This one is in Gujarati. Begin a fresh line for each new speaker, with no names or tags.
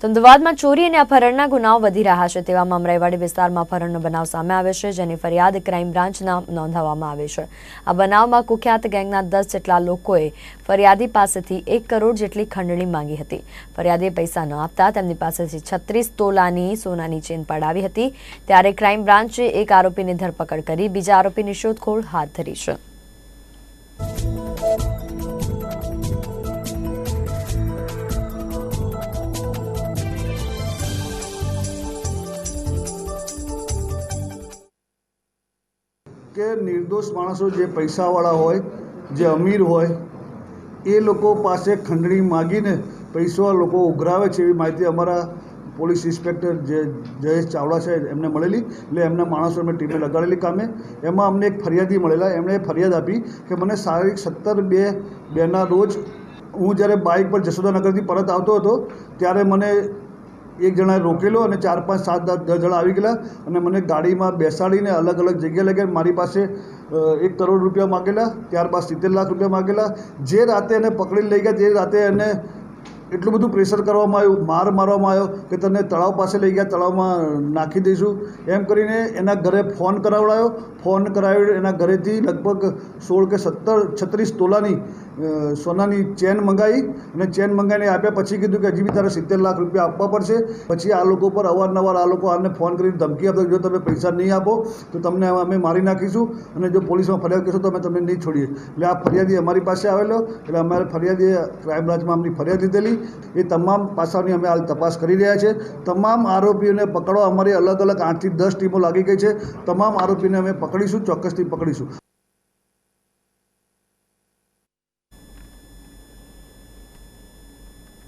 તો અમદાવાદમાં ચોરી અને અપહરણના ગુનાઓ વધી રહ્યા છે. તેવામાં અમરાઈવાડી વિસ્તારમાં અપહરણનો બનાવ સામે આવ્યો છે, જેની ફરિયાદ ક્રાઇમ બ્રાન્ચના નોંધાવવામાં આવી છે. આ બનાવમાં કુખ્યાત ગેંગના દસ જેટલા લોકોએ ફરિયાદી પાસેથી એક કરોડ જેટલી ખંડણી માંગી હતી. ફરિયાદીએ પૈસા ન આપતા તેમની પાસેથી છત્રીસ તોલાની સોનાની ચેન પડાવી હતી. ત્યારે ક્રાઇમ બ્રાન્ચે એક આરોપીની ધરપકડ કરી, બીજા આરોપીની શોધખોળ હાથ ધરી છે.
કે નિર્દોષ માણસો જે પૈસાવાળા હોય, જે અમીર હોય, એ લોકો પાસે ખંડણી માગીને પૈસા લોકો ઉઘરાવે છે એવી માહિતી અમારા પોલીસ ઇન્સ્પેક્ટર જે જયેશ ચાવડા છે, એમને મળેલી. એટલે એમના માણસો અમે ટીમે લગાડેલી કામે. એમાં અમને એક ફરિયાદી મળેલા. એમણે ફરિયાદ આપી કે મને શારીરિક સત્તર બે, બેના રોજ હું જ્યારે બાઇક પર જશોદાનગરથી પરત આવતો હતો, ત્યારે મને એક જણાએ રોકેલો અને ચાર પાંચ સાત દસ જણા આવી ગયેલા અને મને ગાડીમાં બેસાડીને અલગ અલગ જગ્યાએ લઈ ગયા. મારી પાસે એક કરોડ રૂપિયા માગેલા, ત્યારબાદ સિત્તેર લાખ રૂપિયા માગેલા. જે રાતે એને પકડીને લઈ ગયા તે રાતે એને એટલું બધું પ્રેશર કરવામાં આવ્યું, માર મારવામાં આવ્યો કે તને તળાવ પાસે લઈ ગયા, તળાવમાં નાખી દઈશું. એમ કરીને એના ઘરે ફોન કરાવડાયો. ફોન કરાવી એના ઘરેથી લગભગ સોળ કે સત્તર, છત્રીસ તોલાની સોનાની ચેન મંગાવી અને ચેન મંગાવીને આપ્યા. પછી કીધું કે હજી બી તારે સિત્તેર લાખ રૂપિયા આપવા પડશે. પછી આ લોકો પર અવારનવાર આ લોકો આને ફોન કરીને ધમકી આપતા, જો તમે પૈસા નહીં આપો, તો તમને અમે મારી નાખીશું અને જો પોલીસમાં ફરિયાદ કરશો તો અમે તમને નહીં છોડીએ. એટલે આ ફરિયાદી અમારી પાસે આવેલો. એટલે અમારે ફરિયાદીએ ક્રાઇમ બ્રાન્ચમાં અમની ફરિયાદ લીધેલી. એ તમામ પાસાઓની અમે હાલ તપાસ કરી રહ્યા છે. તમામ આરોપીઓને પકડવા અમારી અલગ અલગ આઠથી દસ ટીમો લાગી ગઈ છે. તમામ આરોપીને અમે પકડીશું ચોક્કસથી પકડીશું.